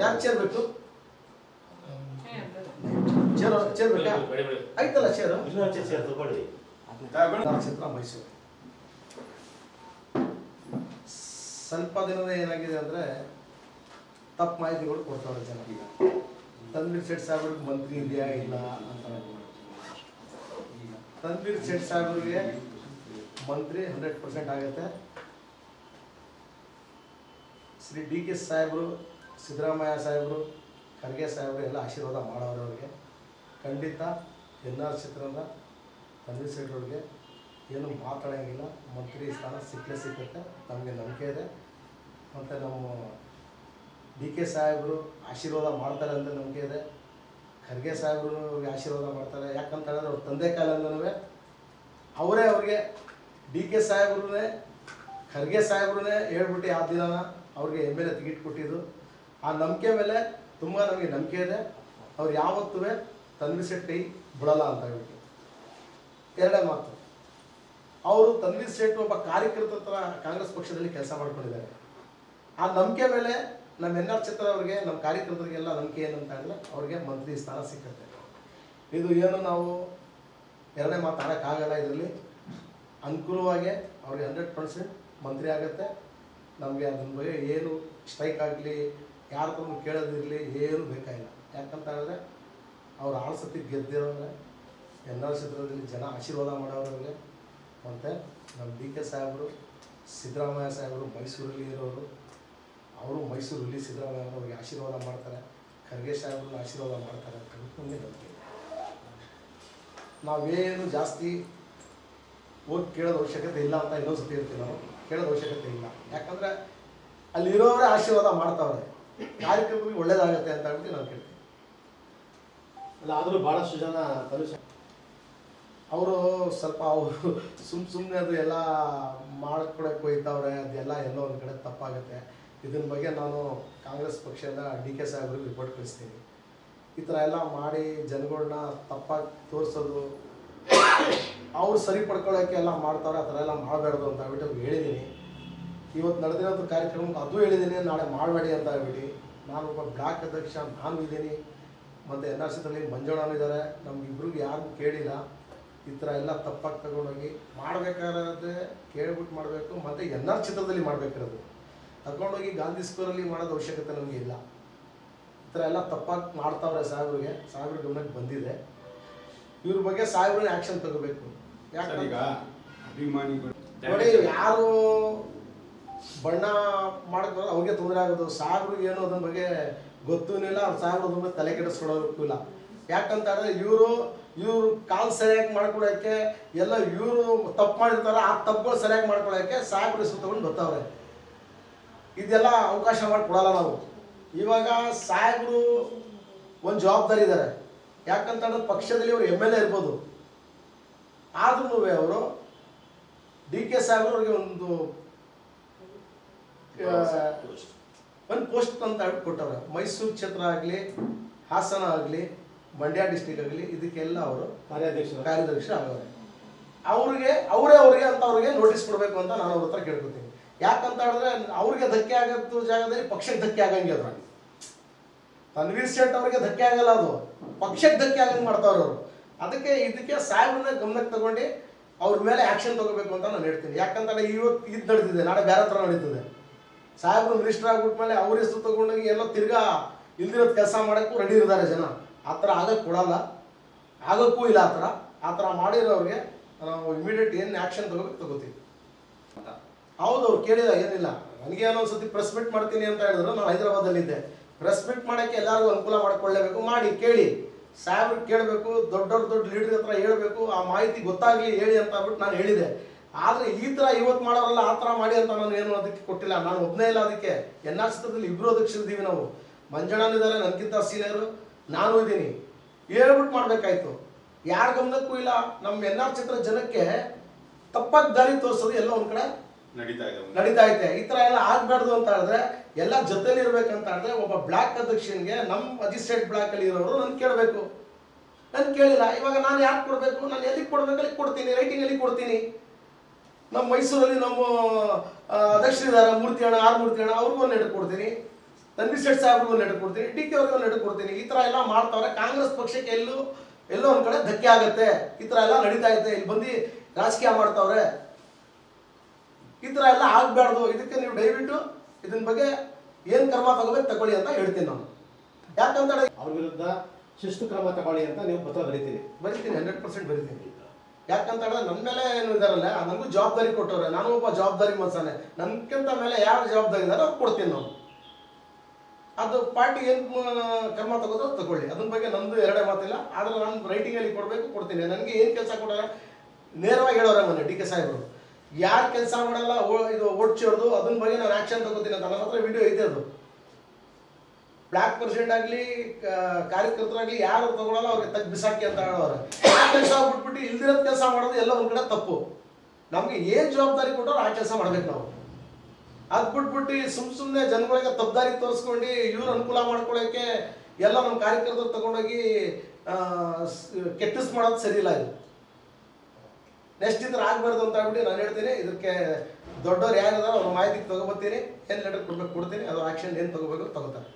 ಯಾಕೆ ಚೇರ್ ಬೇಕು? Chair chair ಬೇಕಾ? ಬೇಡ ಬೇಡ. ಆಯ್ತಲ್ಲ ಚೇರು ಚೇರ್ ತಗೊಳ್ಳಿ. ನಕ್ಷತ್ರ ಮೈಸೂರು. ಸ್ವಲ್ಪ ದಿನದ ಏನಾಗಿದೆ ಅಂದರೆ ತಪ್ಪು ಮಾಹಿತಿಗಳು ಕೊಡ್ತಾರೆ ಜನ ಈಗ ತನ್ವೀರ್ ಸೇಠ್ ಸಾಹೇಬ್ರಿಗೆ ಮಂತ್ರಿ ಇದೆಯಾ ಇಲ್ಲ ಅಂತ ತನ್ವೀರ್ ಸೇಠ್ ಸಾಹೇಬ್ರಿಗೆ ಮಂತ್ರಿ ಹಂಡ್ರೆಡ್ ಪರ್ಸೆಂಟ್ ಆಗುತ್ತೆ. ಶ್ರೀ ಡಿ ಕೆ ಸಾಹೇಬರು, ಸಿದ್ದರಾಮಯ್ಯ ಸಾಹೇಬರು, ಖರ್ಗೆ ಸಾಹೇಬರು ಎಲ್ಲ ಆಶೀರ್ವಾದ ಮಾಡೋರು ಅವ್ರಿಗೆ. ಖಂಡಿತ ಎನ್ ಆರ್ ಚಿತ್ರದ ತನ್ವೀರ್ ಸೇಠ್ರವ್ರಿಗೆ ಏನು ಮಾತಾಡೋಂಗಿಲ್ಲ. ಮಂತ್ರಿ ಸ್ಥಾನ ಸಿಕ್ಕೇ ಸಿಕ್ಕುತ್ತೆ. ನಮಗೆ ನಂಬಿಕೆ ಇದೆ. ಮತ್ತು ನಮ್ಮ ಡಿ ಕೆ ಸಾಹೇಬರು ಆಶೀರ್ವಾದ ಮಾಡ್ತಾರೆ ಅಂತ ನಂಬಿಕೆ ಇದೆ. ಖರ್ಗೆ ಸಾಹೇಬರು ಆಶೀರ್ವಾದ ಮಾಡ್ತಾರೆ. ಯಾಕಂತ ಹೇಳಿದ್ರೆ ಅವ್ರ ತಂದೆ ಕಾಲದಿಂದನೂ ಅವರೇ ಅವ್ರಿಗೆ ಡಿ ಕೆ ಸಾಹೇಬ್ರೇ ಖರ್ಗೆ ಸಾಹೇಬ್ರೇ ಹೇಳ್ಬಿಟ್ಟು ಆ ದಿನ ಅವ್ರಿಗೆ ಎಂ ಎಲ್ ಎ ಟಿಕೆಟ್ ಕೊಟ್ಟಿದ್ದು ಆ ನಂಬಿಕೆ ಮೇಲೆ ತುಂಬ ನಮಗೆ ನಂಬಿಕೆ ಇದೆ. ಅವ್ರು ಯಾವತ್ತೂ ತನ್ವಿ ಶೆಟ್ಟಿ ಬಿಡಲ್ಲ ಅಂತ ಹೇಳ್ಬಿಟ್ಟು. ಎರಡೇ ಮಾತು. ಅವರು ತನ್ವೀರ್ ಸೇಠ್ ಒಬ್ಬ ಕಾರ್ಯಕರ್ತರ ಕಾಂಗ್ರೆಸ್ ಪಕ್ಷದಲ್ಲಿ ಕೆಲಸ ಮಾಡ್ಕೊಂಡಿದ್ದಾರೆ. ಆ ನಂಬಿಕೆ ಮೇಲೆ ನಮ್ಮ ಎನ್ ಆರ್ ಚಿತ್ರ ಅವರಿಗೆ, ನಮ್ಮ ಕಾರ್ಯಕರ್ತರಿಗೆಲ್ಲ ನಂಬಿಕೆ ಏನಂತ ಹೇಳಿದ್ರೆ ಅವ್ರಿಗೆ ಮಂತ್ರಿ ಸ್ಥಾನ ಸಿಕ್ಕತ್ತೆ. ಇದು ಏನು ನಾವು ಎರಡನೇ ಮಾತಾಡೋಕ್ಕಾಗಲ್ಲ ಇದರಲ್ಲಿ. ಅನುಕೂಲವಾಗಿ ಅವ್ರಿಗೆ ಹಂಡ್ರೆಡ್ ಪರ್ಸೆಂಟ್ ಮಂತ್ರಿ ಆಗುತ್ತೆ. ನಮಗೆ ಅದ್ರ ಬಗ್ಗೆ ಏನು ಸ್ಟ್ರೈಕ್ ಆಗಲಿ, ಯಾರ ತಮ್ಮ ಕೇಳೋದಿರಲಿ ಏನು ಬೇಕಾಗಿಲ್ಲ. ಯಾಕಂತ ಹೇಳಿದ್ರೆ ಅವ್ರು ಆಳ್ಸತಿ ಸತಿ ಗೆದ್ದಿರೋರೆ ಎನ್ ಆರ್ ಚಿತ್ರದಲ್ಲಿ ಜನ ಆಶೀರ್ವಾದ ಮಾಡೋರವ್ರಿಗೆ ಮತ್ತು ನಮ್ಮ ಡಿ ಕೆ ಸಾಹೇಬರು, ಸಿದ್ದರಾಮಯ್ಯ ಸಾಹೇಬರು ಮೈಸೂರಲ್ಲಿ ಇರೋರು, ಅವರು ಮೈಸೂರಲ್ಲಿ ಸಿದ್ದರಾಮಯ್ಯ ಅವ್ರಿಗೆ ಆಶೀರ್ವಾದ ಮಾಡ್ತಾರೆ, ಖರ್ಗೆ ಸಾಹೇಬ್ರನ್ನ ಆಶೀರ್ವಾದ ಮಾಡ್ತಾರೆ ನಮಗೆ ನಂಬಿಕೆ ನಾವೇನು ಜಾಸ್ತಿ ಹೋಗಿ ಕೇಳೋದ ಅವಶ್ಯಕತೆ ಇಲ್ಲ ಅಂತ ಇನ್ನೊಂದು ಸತಿ ಇರ್ತೀವಿ ನಾವು ಕೇಳೋದ ಅವಶ್ಯಕತೆ ಇಲ್ಲ. ಯಾಕಂದರೆ ಅಲ್ಲಿರೋರೇ ಆಶೀರ್ವಾದ ಮಾಡ್ತಾವ್ರೆ. ಕಾರ್ಯಕ್ರಮಕ್ಕೆ ಒಳ್ಳೇದಾಗುತ್ತೆ ಅಂತ ಹೇಳ್ಬಿಟ್ಟು ನಾವು ಕೇಳ್ತೀವಿ ಅಲ್ಲ, ಆದರೂ ಭಾಳಷ್ಟು ಜನ ತನುಷ ಅವರು ಸ್ವಲ್ಪ ಅವರು ಸುಮ್ ಸುಮ್ಮನೆ ಅದು ಎಲ್ಲ ಮಾಡ್ಕೊಡಕ್ಕೆ ಹೋಯ್ತವ್ರೆ, ಅದೆಲ್ಲ ಎಲ್ಲೋ ಒಂದು ಕಡೆ ತಪ್ಪಾಗುತ್ತೆ. ಇದನ್ನ ಬಗ್ಗೆ ನಾನು ಕಾಂಗ್ರೆಸ್ ಪಕ್ಷದ ಡಿ ಕೆ ಸಾಹೇಬ್ರಿಗೆ ರಿಪೋರ್ಟ್ ಕಳಿಸ್ತೀನಿ. ಈ ಥರ ಎಲ್ಲ ಮಾಡಿ ಜನಗಳನ್ನ ತಪ್ಪಾಗಿ ತೋರಿಸೋದು, ಅವ್ರು ಸರಿ ಪಡ್ಕೊಳ್ಳೋಕೆ ಎಲ್ಲ ಮಾಡ್ತಾರೆ ಆ ಥರ ಎಲ್ಲ ಮಾಡಬಾರ್ದು ಅಂತ ಹೇಳ್ಬಿಟ್ಟು ಹೇಳಿದ್ದೀನಿ ಇವತ್ತು ನಡೆದಿರೋದು ಕಾರ್ಯಕ್ರಮಕ್ಕೆ ಅದು ಹೇಳಿದ್ದೀನಿ ನಾಳೆ ಮಾಡಬೇಡಿ ಅಂತ ಹೇಳ್ಬಿಟ್ಟು ನಾನು ಒಬ್ಬ ಬ್ಲಾಕ್ ಅಧ್ಯಕ್ಷ, ನಾನು ಇದ್ದೀನಿ ಮತ್ತು ಎನ್ ಆರ್ ಸಿದಲ್ಲಿ ಮಂಜುಳಾನು ಇದ್ದಾರೆ ನಮ್ಗಿಬ್ರಿಗೆ ಯಾರಿಗೂ ಕೇಳಿಲ್ಲ. ಈ ಥರ ಎಲ್ಲ ತಪ್ಪಾಗಿ ತಗೊಂಡೋಗಿ ಮಾಡಬೇಕಾದ್ರೆ ಕೇಳ್ಬಿಟ್ಟು ಮಾಡಬೇಕು ಮತ್ತು ಎನ್ ಆರ್ ಚಿತ್ರದಲ್ಲಿ ಮಾಡಬೇಕಿರೋದು. ತಗೊಂಡೋಗಿ ಗಾಂಧಿ ಸ್ಕೂಲಲ್ಲಿ ಮಾಡೋದು ಅವಶ್ಯಕತೆ ನಮಗೆ ಇಲ್ಲ. ಈ ಥರ ಎಲ್ಲ ತಪ್ಪಾಗಿ ಮಾಡ್ತಾವ್ರೆ ಸಾಹೇಬ್ರಿಗೆ. ಸಾಹೇಬ್ರ ಗಮನಕ್ಕೆ ಬಂದಿದೆ. ಇವ್ರ ಬಗ್ಗೆ ಸಾಹೇಬ್ರ ಆ್ಯಕ್ಷನ್ ತಗೋಬೇಕು. ನೋಡಿ ಯಾರು ಬಣ್ಣ ಮಾಡಕ್ ಅವ್ರಿಗೆ ತೊಂದರೆ ಆಗೋದು. ಸಾಹೇಬ್ರಿಗೆ ಏನು ಅದ್ರ ಬಗ್ಗೆ ಗೊತ್ತೂ ಇಲ್ಲ. ಅವ್ರು ಸಾಹೇಬ್ರು ಅದ್ರ ಬಗ್ಗೆ ತಲೆ ಕೆಡಿಸ್ಕೊಳ್ಳೋದಕ್ಕೂ ಇಲ್ಲ. ಯಾಕಂತ ಹೇಳಿದ್ರೆ ಇವರು ಇವರು ಕಾಲ್ ಸರಿಯಾಗಿ ಮಾಡ್ಕೊಳಕ್ಕೆ ಎಲ್ಲ ಇವರು ತಪ್ಪು ಮಾಡಿರ್ತಾರೆ ಆ ತಪ್ಪುಗಳು ಸರಿಯಾಗಿ ಮಾಡ್ಕೊಳಕ್ಕೆ ಸಾಹೇಬ್ರ ತಗೊಂಡು ಬರ್ತಾವ್ರೆ. ಇದೆಲ್ಲ ಅವಕಾಶ ಮಾಡಿಕೊಡಲ್ಲ ನಾವು. ಇವಾಗ ಸಾಹೇಬ್ರು ಒಂದು ಜವಾಬ್ದಾರಿ ಇದ್ದಾರೆ ಯಾಕಂತ ಹೇಳಿದ್ರೆ ಪಕ್ಷದಲ್ಲಿ ಅವರು ಎಂ ಎಲ್ ಎ ಇರ್ಬೋದು. ಆದ್ರೂ ಅವರು ಡಿ ಕೆ ಸಾಹೇಬ್ರು ಅವ್ರಿಗೆ ಒಂದು ಒಂದು ಪೋಸ್ಟ್ ಅಂತ ಕೊಟ್ಟವ್ರೆ. ಮೈಸೂರು ಕ್ಷೇತ್ರ ಆಗಲಿ ಹಾಸನ ಆಗಲಿ ಮಂಡ್ಯ ಡಿಸ್ಟ್ರಿಕ್ಟ್ ಆಗಲಿ ಇದಕ್ಕೆಲ್ಲ ಅವರು ಕಾರ್ಯಾಧ್ಯಕ್ಷರು. ಕಾರ್ಯದರ್ಶಿ ಆಗವ್ರೆ ಅವ್ರಿಗೆ ಅವರೇ ಅವ್ರಿಗೆ ಅಂತ ಅವ್ರಿಗೆ ನೋಟಿಸ್ ಕೊಡಬೇಕು ಅಂತ ನಾನು ಅವ್ರ ಹತ್ರ ಕೇಳ್ಕೊತೀನಿ. ಯಾಕಂತ ಹೇಳಿದ್ರೆ ಅವ್ರಿಗೆ ಧಕ್ಕೆ ಆಗತ್ತು ಜಾಗದಲ್ಲಿ ಪಕ್ಷಕ್ಕೆ ಧಕ್ಕೆ ಆಗಂಗೆ ಅದ್ರ ತನ್ವೀರ್ ಶೆಟ್ ಅವ್ರಿಗೆ ಧಕ್ಕೆ ಆಗಲ್ಲ ಅದು. ಪಕ್ಷಕ್ಕೆ ಧಕ್ಕೆ ಆಗಂಗೆ ಮಾಡ್ತಾವ್ರೆ ಅವರು. ಅದಕ್ಕೆ ಇದಕ್ಕೆ ಸಾಹೇಬ್ರನ್ನ ಗಮನಕ್ಕೆ ತಗೊಂಡು ಅವ್ರ ಮೇಲೆ ಆಕ್ಷನ್ ತಗೋಬೇಕು ಅಂತ ನಾನು ಹೇಳ್ತೀನಿ. ಯಾಕಂತಂದ್ರೆ ಇವತ್ತು ಇದು ನಡೆದಿದೆ ನಾಳೆ ಬೇರೆ ಥರ ನಡೀತದೆ. ಸಾಹೇಬ್ರು ಮಿನಿಸ್ಟರ್ ಆಗ್ಬಿಟ್ಮೇಲೆ ಅವ್ರ ಹೆಸರು ತಗೊಂಡೋಗಿ ಎಲ್ಲೋ ತಿರ್ಗಾ ಇಲ್ದಿರೋದು ಕೆಲಸ ಮಾಡೋಕ್ಕೂ ರೆಡಿ ಇದ್ದಾರೆ ಜನ. ಆ ಥರ ಆಗಕ್ಕೆ ಕೊಡಲ್ಲ ಆಗೋಕ್ಕೂ ಇಲ್ಲ ಆ ಥರ. ಆ ಥರ ಮಾಡಿರೋರಿಗೆ ನಾವು ಇಮಿಡಿಯೇಟ್ ಏನು ಆ್ಯಕ್ಷನ್ ತಗೋಬೇಕು ತಗೋತೀವಿ. ಹೌದು, ಅವ್ರು ಕೇಳಿಲ್ಲ ಏನಿಲ್ಲ. ನನಗೆ ಏನೋ ಒಂದ್ಸತಿ ಪ್ರೆಸ್ ಮೀಟ್ ಮಾಡ್ತೀನಿ ಅಂತ ಹೇಳಿದ್ರು. ನಾನು ಹೈದರಾಬಾದಲ್ಲಿದ್ದೆ. ಪ್ರೆಸ್ ಮೀಟ್ ಮಾಡೋಕ್ಕೆ ಎಲ್ಲರಿಗೂ ಅನುಕೂಲ ಮಾಡಿಕೊಳ್ಳಬೇಕು. ಮಾಡಿ, ಕೇಳಿ. ಸಾಹೇಬ್ರಿಗೆ ಕೇಳಬೇಕು ದೊಡ್ಡ ದೊಡ್ಡ ದೊಡ್ಡ ಲೀಡರ್ ಹತ್ರ ಹೇಳಬೇಕು, ಆ ಮಾಹಿತಿ ಗೊತ್ತಾಗಲಿ ಹೇಳಿ ಅಂತ ಅಂದ್ಬಿಟ್ಟು ನಾನು ಹೇಳಿದೆ. ಆದರೆ ಈ ಥರ ಇವತ್ತು ಮಾಡೋರಲ್ಲ ಆ ಥರ ಮಾಡಿ ಅಂತ ನಾನು ಏನು ಅದಕ್ಕೆ ಕೊಟ್ಟಿಲ್ಲ. ನಾನು ಒಬ್ಬನೇ ಇಲ್ಲ ಅದಕ್ಕೆ. ಎನ್ ಆರ್ ಸಿ ಇಬ್ಬರು ಅಧ್ಯಕ್ಷರಿದ್ದೀವಿ ನಾವು. ಮಂಜಣ್ಣನಿದ್ದಾರೆ ನನಗಿಂತ ಸೀನಿಯರು ನಾನು ಇದ್ದೀನಿ. ಹೇಳ್ಬಿಟ್ಟು ಮಾಡಬೇಕಾಯ್ತು. ಯಾರ ಗಮನಕ್ಕೂ ಇಲ್ಲ ನಮ್ಮ ಎನ್ ಆರ್ ಚಿತ್ರ ಜನಕ್ಕೆ ತಪ್ಪಾಗಿ ದಾರಿ ತೋರಿಸೋದು ಎಲ್ಲ ಒಂದ್ ಕಡೆ ನಡೀತಾ ಇದೆ. ನಡೀತಾ ಐತೆ. ಈ ತರ ಎಲ್ಲ ಆಗ್ಬಾರ್ದು ಅಂತ ಹೇಳಿದ್ರೆ ಎಲ್ಲ ಜೊತೆಲಿ ಇರ್ಬೇಕಂತ ಹೇಳಿದ್ರೆ ಒಬ್ಬ ಬ್ಲಾಕ್ ಅಧ್ಯಕ್ಷನ್ಗೆ ನಮ್ಮ ಮಜಿಸ್ಟ್ರೇಟ್ ಬ್ಲಾಕ್ ಅಲ್ಲಿ ಇರೋರು ನನ್ ಕೇಳಬೇಕು. ನನ್ ಕೇಳಿಲ್ಲ. ಇವಾಗ ನಾನು ಯಾಕೆ ಕೊಡಬೇಕು? ನಾನು ಎಲ್ಲಿಗೆ ಕೊಡ್ಬೇಕು? ಅಲ್ಲಿ ಕೊಡ್ತೀನಿ? ರೈಟಿಂಗ್ ಅಲ್ಲಿ ಕೊಡ್ತೀನಿ? ನಮ್ಮ ಮೈಸೂರಲ್ಲಿ ನಮ್ಮ ಅಧ್ಯಕ್ಷರಿದ್ದಾರೆ ಮೂರ್ತಿ ಅಣ್ಣ ಆರ್ ಮೂರ್ತಿ ಅಣ್ಣ ಅವ್ರಿಗೂ ಒಂದು ಲೆಟರ್ ಕೊಡ್ತೀನಿ. ತನ್ವಿ ಶೆಟ್ ಸಾಹೇಬ್ರಿಗೂ ಲೆಟರ್ ಕೊಡ್ತೀನಿ. ಡಿ ಕೆ ಅವ್ರಿಗೂ ಲೆಟರ್ ಕೊಡ್ತೀನಿ. ಈ ಥರ ಎಲ್ಲ ಮಾಡ್ತಾವ್ರೆ ಕಾಂಗ್ರೆಸ್ ಪಕ್ಷಕ್ಕೆ ಎಲ್ಲೂ ಎಲ್ಲೋ ಒಂದು ಕಡೆ ಧಕ್ಕೆ ಆಗುತ್ತೆ. ಈ ತರ ಎಲ್ಲ ನಡೀತಾ ಇದೆ. ಇಲ್ಲಿ ಬಂದು ರಾಜಕೀಯ ಮಾಡ್ತಾವ್ರೆ. ಈ ಥರ ಎಲ್ಲ ಆಗಬಾರ್ದು ಇದಕ್ಕೆ ನೀವು ದಯವಿಟ್ಟು ಇದನ್ನ ಬಗ್ಗೆ ಏನ್ ಕ್ರಮ ತಗೋಬೇಕು ತಗೊಳ್ಳಿ ಅಂತ ಹೇಳ್ತೀನಿ ನಾನು. ಯಾಕಂತ ಅವ್ರ ವಿರುದ್ಧ ಶಿಸ್ತು ಕ್ರಮ ತಗೊಳ್ಳಿ ಅಂತ ನೀವು ಪತ್ರ ಬರೀತೀನಿ. ಬರಿತೀನಿ ಹಂಡ್ರೆಡ್ ಪರ್ಸೆಂಟ್ ಬರಿತೀನಿ. ಯಾಕಂತ ಹೇಳಿದ್ರೆ ನನ್ನ ಮೇಲೆ ಏನು ಇದಾರಲ್ಲ ನನಗೂ ಜವಾಬ್ದಾರಿ ಕೊಟ್ಟವ್ರೆ. ನಾನು ಒಬ್ಬ ಜವಾಬ್ದಾರಿ ಮನ್ಸಾನೆ ನನ್ಕಿಂತ ಮೇಲೆ ಯಾರು ಜವಾಬ್ದಾರಿ ಇದಾರೆ ಅವ್ರು ಕೊಡ್ತೀನಿ ನಾನು. ಅದು ಪಾರ್ಟಿ ಏನು ಕ್ರಮ ತಗೋದು ತಗೊಳ್ಳಿ. ಅದ್ರ ಬಗ್ಗೆ ನಂದು ಎರಡೇ ಮಾತಿಲ್ಲ. ಆದ್ರೆ ನಾನು ರೈಟಿಂಗಲ್ಲಿ ಕೊಡಬೇಕು, ಕೊಡ್ತೀನಿ. ನನಗೆ ಏನು ಕೆಲಸ ಕೊಡೋಲ್ಲ ನೇರವಾಗಿ ಹೇಳೋರ ಮೊನ್ನೆ ಡಿ ಕೆ ಸಾಹೇಬರು. ಯಾರು ಕೆಲಸ ಮಾಡಲ್ಲ ಇದು ಓಡ್ಚೋರ್ದು ಅದ್ರ ಬಗ್ಗೆ ನಾನು ಆಕ್ಷನ್ ತಗೋತೀನಿ ಅಂತ. ನನ್ನ ಹತ್ರ ವಿಡಿಯೋ ಇದೆ ಅದು. ಬ್ಲಾಕ್ ಪ್ರೆಸಿಡೆಂಟ್ ಆಗಲಿ ಕಾರ್ಯಕರ್ತರಾಗಲಿ ಯಾರು ತಗೊಳಲ್ಲ, ಅವ್ರಿಗೆ ತಗ್ ಬಿಸಾಕಿ ಅಂತ ಹೇಳೋರು. ಕೆಲಸ ಬಿಟ್ಬಿಟ್ಟು ಇಲ್ದಿರೋ ಕೆಲಸ ಮಾಡೋದು ಎಲ್ಲ ಒಂದು ಕಡೆ ತಪ್ಪು. ನಮಗೆ ಏನು ಜವಾಬ್ದಾರಿ ಕೊಟ್ಟರು ಆ ಕೆಲಸ ಮಾಡ್ಬೇಕು ನಾವು. ಅದ್ ಬಿಟ್ಬಿಟ್ಟು ಸುಮ್ ಸುಮ್ನೆ ಜನಗಳಿಗೆ ತಪ್ಪದಾರಿ ತೋರಿಸ್ಕೊಂಡು ಇವ್ರು ಅನುಕೂಲ ಮಾಡ್ಕೊಳ್ಳೋಕೆ ಎಲ್ಲ ನಮ್ಮ ಕಾರ್ಯಕರ್ತರು ತಗೊಂಡೋಗಿ ಕೆಟ್ಟಿಸ್ ಮಾಡೋದು ಸರಿ ಇಲ್ಲ ಇದು. ನೆಕ್ಸ್ಟ್ ಇದ್ರ ಆಗ್ಬಾರ್ದು ಅಂತ ಹೇಳ್ಬಿಟ್ಟು ನಾನು ಹೇಳ್ತೀನಿ. ಇದಕ್ಕೆ ದೊಡ್ಡವ್ರು ಯಾರಿದಾರೋ ಅವ್ರ ಮಾಹಿತಿ ತಗೋಬತ್ತೀನಿ. ಏನು ಲೆಟರ್ ಕೊಡ್ಬೇಕು ಕೊಡ್ತೀನಿ. ಅದು ಆಕ್ಷನ್ ಏನು ತಗೋಬೇಕು ತಗೋತಾರೆ.